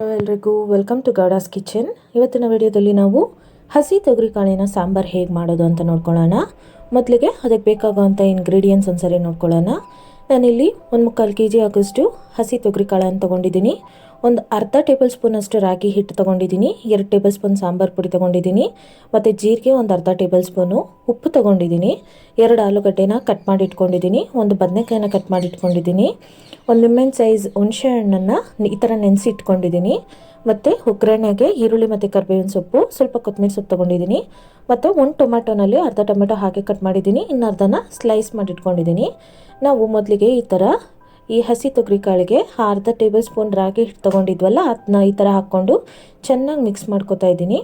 ಎಲ್ರಿಗೂ welcome to Gowda's kitchen ಇವತ್ತಿನ ವಿಡಿಯೋದಲ್ಲಿ ನಾವು ಹಸಿ ತೊಗರಿಕಾಳಿನ ಸಾಂಬಾರು ಹೇಗೆ ಮಾಡೋದು ಅಂತ ನೋಡ್ಕೊಳ್ಳೋಣ. ಮೊದಲಿಗೆ ಅದಕ್ಕೆ ಬೇಕಾಗುವಂಥ ಇಂಗ್ರೀಡಿಯೆಂಟ್ಸ್ ಒಂದ್ಸರಿ ನೋಡ್ಕೊಳ್ಳೋಣ. ನಾನಿಲ್ಲಿ ಒಂದು ಮುಕ್ಕಾಲು ಕೆ ಜಿ ಆಗೋಷ್ಟು ಹಸಿ ತೊಗರಿಕಾಳನ್ನು ತೊಗೊಂಡಿದ್ದೀನಿ. ಒಂದು ಅರ್ಧ ಟೇಬಲ್ ಸ್ಪೂನಷ್ಟು ರಾಗಿ ಹಿಟ್ಟು ತೊಗೊಂಡಿದ್ದೀನಿ, ಎರಡು ಟೇಬಲ್ ಸ್ಪೂನ್ ಸಾಂಬಾರು ಪುಡಿ ತೊಗೊಂಡಿದ್ದೀನಿ, ಮತ್ತು ಜೀರಿಗೆ ಒಂದು ಅರ್ಧ ಟೇಬಲ್ ಸ್ಪೂನು ಉಪ್ಪು ತೊಗೊಂಡಿದ್ದೀನಿ, ಎರಡು ಆಲೂಗಡ್ಡೆನ ಕಟ್ ಮಾಡಿ ಇಟ್ಕೊಂಡಿದ್ದೀನಿ, ಒಂದು ಬದನೆಕಾಯಿನ ಕಟ್ ಮಾಡಿ ಇಟ್ಕೊಂಡಿದ್ದೀನಿ, ಒಂದು ನಿಮ್ಮೆನ್ ಸೈಜ್ ಹುಣಸೆ ಹಣ್ಣನ್ನು ಈ ಥರ ನೆನೆಸಿ ಇಟ್ಕೊಂಡಿದ್ದೀನಿ, ಮತ್ತು ಒಗ್ಗರಣೆಗೆ ಈರುಳ್ಳಿ ಮತ್ತು ಕರ್ಬೇವಿನ ಸೊಪ್ಪು, ಸ್ವಲ್ಪ ಕೊತ್ತಂಬರಿ ಸೊಪ್ಪು ತೊಗೊಂಡಿದ್ದೀನಿ, ಮತ್ತು ಒಂದು ಟೊಮ್ಯಾಟೊನಲ್ಲಿ ಅರ್ಧ ಟೊಮೆಟೊ ಹಾಗೆ ಕಟ್ ಮಾಡಿದ್ದೀನಿ, ಇನ್ನು ಅರ್ಧನ ಸ್ಲೈಸ್ ಮಾಡಿ ಇಟ್ಕೊಂಡಿದ್ದೀನಿ. ನಾವು ಮೊದಲಿಗೆ ಈ ಥರ ಈ ಹಸಿ ತೊಗರಿ ಕಾಳಿಗೆ ಅರ್ಧ ಟೇಬಲ್ ಸ್ಪೂನ್ ರಾಗಿ ಹಿಟ್ಟು ತೊಗೊಂಡಿದ್ವಲ್ಲ ಅದನ್ನ ಈ ಥರ ಹಾಕ್ಕೊಂಡು ಚೆನ್ನಾಗಿ ಮಿಕ್ಸ್ ಮಾಡ್ಕೊತಾ ಇದ್ದೀನಿ.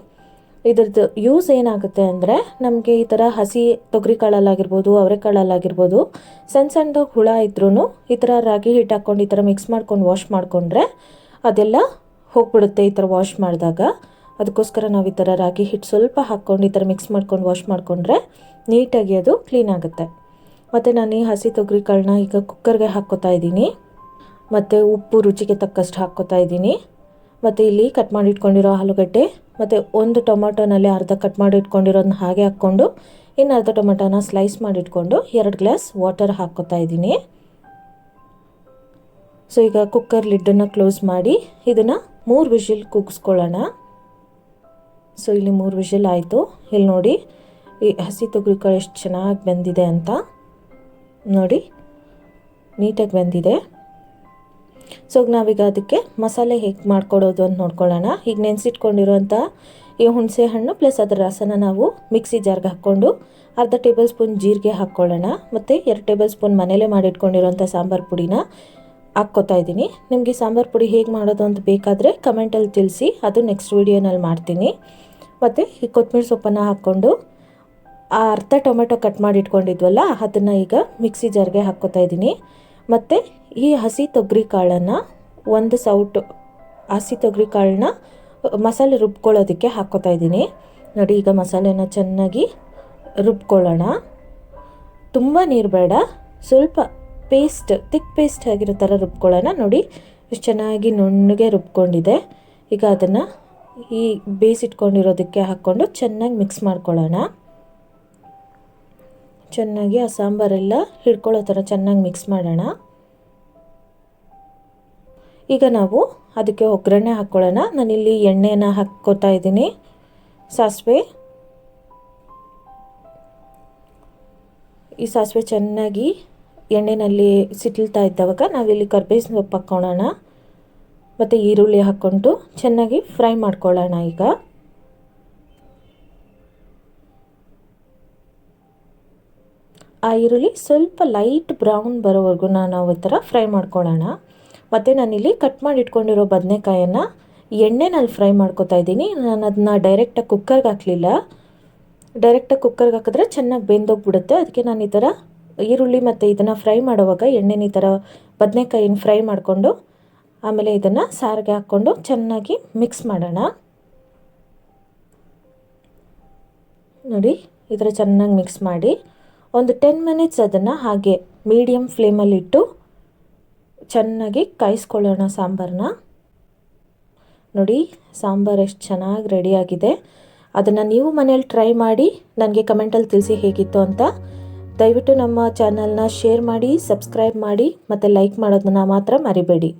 ಇದ್ರದ್ದು ಯೂಸ್ ಏನಾಗುತ್ತೆ ಅಂದರೆ, ನಮಗೆ ಈ ಥರ ಹಸಿ ತೊಗರಿ ಕಾಳಲ್ಲಾಗಿರ್ಬೋದು ಅವರೆಕಾಳಲ್ಲಾಗಿರ್ಬೋದು ಸಣ್ಣ ಸಣ್ಣದಾಗ ಹುಳ ಇದ್ರೂ ಈ ಥರ ರಾಗಿ ಹಿಟ್ಟು ಹಾಕ್ಕೊಂಡು ಈ ಥರ ಮಿಕ್ಸ್ ಮಾಡ್ಕೊಂಡು ವಾಶ್ ಮಾಡಿಕೊಂಡ್ರೆ ಅದೆಲ್ಲ ಹೋಗ್ಬಿಡುತ್ತೆ ಈ ಥರ ವಾಶ್ ಮಾಡಿದಾಗ. ಅದಕ್ಕೋಸ್ಕರ ನಾವು ಈ ಥರ ರಾಗಿ ಹಿಟ್ಟು ಸ್ವಲ್ಪ ಹಾಕ್ಕೊಂಡು ಈ ಥರ ಮಿಕ್ಸ್ ಮಾಡ್ಕೊಂಡು ವಾಶ್ ಮಾಡಿಕೊಂಡ್ರೆ ನೀಟಾಗಿ ಅದು ಕ್ಲೀನ್ ಆಗುತ್ತೆ. ಮತ್ತು ನಾನು ಈ ಹಸಿ ತೊಗರಿ ಕಾಳನ್ನ ಈಗ ಕುಕ್ಕರ್ಗೆ ಹಾಕ್ಕೋತಾ ಇದ್ದೀನಿ. ಮತ್ತು ಉಪ್ಪು ರುಚಿಗೆ ತಕ್ಕಷ್ಟು ಹಾಕ್ಕೋತಾ ಇದ್ದೀನಿ. ಮತ್ತು ಇಲ್ಲಿ ಕಟ್ ಮಾಡಿ ಇಟ್ಕೊಂಡಿರೋ ಆಲೂಗಡ್ಡೆ, ಮತ್ತು ಒಂದು ಟೊಮೊಟೊನಲ್ಲಿ ಅರ್ಧ ಕಟ್ ಮಾಡಿ ಇಟ್ಕೊಂಡಿರೋದನ್ನ ಹಾಗೆ ಹಾಕ್ಕೊಂಡು, ಇನ್ನು ಅರ್ಧ ಟೊಮೊಟೊನ ಸ್ಲೈಸ್ ಮಾಡಿಟ್ಕೊಂಡು ಎರಡು ಗ್ಲಾಸ್ ವಾಟರ್ ಹಾಕ್ಕೋತಾ ಇದ್ದೀನಿ. ಸೊ ಈಗ ಕುಕ್ಕರ್ ಲಿಡ್ಡನ್ನು ಕ್ಲೋಸ್ ಮಾಡಿ ಇದನ್ನು ಮೂರು ವಿಷಿಲ್ ಕುಗ್ಸ್ಕೊಳ್ಳೋಣ. ಸೊ ಇಲ್ಲಿ ಮೂರು ವಿಷಿಲ್ ಆಯಿತು. ಇಲ್ಲಿ ನೋಡಿ, ಈ ಹಸಿ ತೊಗರಿಕಾಳು ಎಷ್ಟು ಚೆನ್ನಾಗಿ ಬೆಂದಿದೆ ಅಂತ. ನೋಡಿ, ನೀಟಾಗಿ ಬಂದಿದೆ. ಸೊ ನಾವೀಗ ಅದಕ್ಕೆ ಮಸಾಲೆ ಹೇಗೆ ಮಾಡ್ಕೊಡೋದು ಅಂತ ನೋಡ್ಕೊಳ್ಳೋಣ. ಈಗ ನೆನೆಸಿಟ್ಕೊಂಡಿರುವಂಥ ಈ ಹುಣಸೆ ಹಣ್ಣು ಪ್ಲಸ್ ಅದರ ರಸನ ನಾವು ಮಿಕ್ಸಿ ಜಾರ್ಗೆ ಹಾಕ್ಕೊಂಡು ಅರ್ಧ ಟೇಬಲ್ ಸ್ಪೂನ್ ಜೀರಿಗೆ ಹಾಕ್ಕೊಳ್ಳೋಣ. ಮತ್ತು ಎರಡು ಟೇಬಲ್ ಸ್ಪೂನ್ ಮನೇಲೆ ಮಾಡಿಟ್ಕೊಂಡಿರುವಂಥ ಸಾಂಬಾರು ಪುಡಿನ ಹಾಕ್ಕೋತಾ ಇದ್ದೀನಿ. ನಿಮಗೆ ಸಾಂಬಾರು ಪುಡಿ ಹೇಗೆ ಮಾಡೋದು ಅಂತ ಬೇಕಾದರೆ ಕಮೆಂಟಲ್ಲಿ ತಿಳಿಸಿ. ಅದು ನೆಕ್ಸ್ಟ್ ವೀಡಿಯೋನಲ್ಲಿ ಮಾಡ್ತೀನಿ. ಮತ್ತು ಈ ಕೊತ್ತಂಬರಿ ಸೊಪ್ಪನ್ನು ಹಾಕ್ಕೊಂಡು ಆ ಅರ್ಧ ಟೊಮೆಟೊ ಕಟ್ ಮಾಡಿ ಇಟ್ಕೊಂಡಿದ್ವಲ್ಲ ಅದನ್ನು ಈಗ ಮಿಕ್ಸಿ ಜಾರ್ಗೆ ಹಾಕ್ಕೋತಾ ಇದ್ದೀನಿ. ಮತ್ತು ಈ ಹಸಿ ತೊಗರಿ ಕಾಳನ್ನು, ಒಂದು ಸೌಟು ಹಸಿ ತೊಗರಿ ಕಾಳನ್ನ ಮಸಾಲೆ ರುಬ್ಕೊಳ್ಳೋದಕ್ಕೆ ಹಾಕ್ಕೋತಾ ಇದ್ದೀನಿ. ನೋಡಿ, ಈಗ ಮಸಾಲೆನ ಚೆನ್ನಾಗಿ ರುಬ್ಕೊಳ್ಳೋಣ. ತುಂಬ ನೀರು ಬೇಡ, ಸ್ವಲ್ಪ ಪೇಸ್ಟ್, ತಿಕ್ ಪೇಸ್ಟ್ ಆಗಿರೋ ಥರ ರುಬ್ಕೊಳ್ಳೋಣ. ನೋಡಿ ಎಷ್ಟು ಚೆನ್ನಾಗಿ ನುಣ್ಣಗೆ ರುಬ್ಕೊಂಡಿದೆ. ಈಗ ಅದನ್ನು ಈ ಬೇಯಿಸಿಟ್ಕೊಂಡಿರೋದಕ್ಕೆ ಹಾಕ್ಕೊಂಡು ಚೆನ್ನಾಗಿ ಮಿಕ್ಸ್ ಮಾಡ್ಕೊಳ್ಳೋಣ. ಚೆನ್ನಾಗಿ ಆ ಸಾಂಬಾರೆಲ್ಲ ಹಿಡ್ಕೊಳ್ಳೋ ಥರ ಚೆನ್ನಾಗಿ ಮಿಕ್ಸ್ ಮಾಡೋಣ. ಈಗ ನಾವು ಅದಕ್ಕೆ ಒಗ್ಗರಣೆ ಹಾಕ್ಕೊಳ್ಳೋಣ. ನಾನಿಲ್ಲಿ ಎಣ್ಣೆನ ಹಾಕ್ಕೋತಾ ಇದ್ದೀನಿ. ಸಾಸಿವೆ. ಈ ಸಾಸಿವೆ ಚೆನ್ನಾಗಿ ಎಣ್ಣೆನಲ್ಲಿ ಸಿಟ್ಲ್ತಾ ಇದ್ದಾವಾಗ ನಾವಿಲ್ಲಿ ಕರ್ಬೇವಿನ ಸೊಪ್ಪು ಹಾಕ್ಕೊಳ್ಳೋಣ. ಮತ್ತು ಈರುಳ್ಳಿ ಹಾಕ್ಕೊಂಡು ಚೆನ್ನಾಗಿ ಫ್ರೈ ಮಾಡ್ಕೊಳ್ಳೋಣ ಈಗ. ಆ ಈರುಳ್ಳಿ ಸ್ವಲ್ಪ ಲೈಟ್ ಬ್ರೌನ್ ಬರೋವರೆಗೂ ನಾವು ಈ ಥರ ಫ್ರೈ ಮಾಡ್ಕೊಳ್ಳೋಣ ಮತ್ತು ನಾನಿಲ್ಲಿ ಕಟ್ ಮಾಡಿ ಇಟ್ಕೊಂಡಿರೋ ಬದನೆಕಾಯನ್ನು ಎಣ್ಣೆನಲ್ಲಿ ಫ್ರೈ ಮಾಡ್ಕೊತಾ ಇದ್ದೀನಿ. ನಾನು ಅದನ್ನ ಡೈರೆಕ್ಟಾಗಿ ಕುಕ್ಕರ್ಗೆ ಹಾಕಲಿಲ್ಲ. ಡೈರೆಕ್ಟಾಗಿ ಕುಕ್ಕರ್ಗೆ ಹಾಕಿದ್ರೆ ಚೆನ್ನಾಗಿ ಬೆಂದೋಗ್ಬಿಡುತ್ತೆ. ಅದಕ್ಕೆ ನಾನು ಈ ಥರ ಈರುಳ್ಳಿ ಮತ್ತು ಇದನ್ನು ಫ್ರೈ ಮಾಡುವಾಗ ಎಣ್ಣೆನ ಈ ಥರ ಬದನೆಕಾಯಿನ ಫ್ರೈ ಮಾಡಿಕೊಂಡು ಆಮೇಲೆ ಇದನ್ನು ಸಾರಿಗೆ ಹಾಕ್ಕೊಂಡು ಚೆನ್ನಾಗಿ ಮಿಕ್ಸ್ ಮಾಡೋಣ. ನೋಡಿ, ಈ ಥರ ಚೆನ್ನಾಗಿ ಮಿಕ್ಸ್ ಮಾಡಿ. ಒಂದು ಟೆನ್ ಮಿನಿಟ್ಸ್ ಅದನ್ನು ಹಾಗೆ ಮೀಡಿಯಮ್ ಫ್ಲೇಮಲ್ಲಿಟ್ಟು ಚೆನ್ನಾಗಿ ಕಾಯಿಸ್ಕೊಳ್ಳೋಣ ಸಾಂಬಾರನ್ನ ನೋಡಿ, ಸಾಂಬಾರು ಎಷ್ಟು ಚೆನ್ನಾಗಿ ರೆಡಿಯಾಗಿದೆ ಅದನ್ನು ನೀವು ಮನೇಲಿ ಟ್ರೈ ಮಾಡಿ ನನಗೆ ಕಮೆಂಟಲ್ಲಿ ತಿಳಿಸಿ ಹೇಗಿತ್ತು ಅಂತ. ದಯವಿಟ್ಟು ನಮ್ಮ ಚಾನಲ್ನ ಶೇರ್ ಮಾಡಿ ಸಬ್ಸ್ಕ್ರೈಬ್ ಮಾಡಿ, ಮತ್ತು ಲೈಕ್ ಮಾಡೋದನ್ನು ಮಾತ್ರ ಮರಿಬೇಡಿ.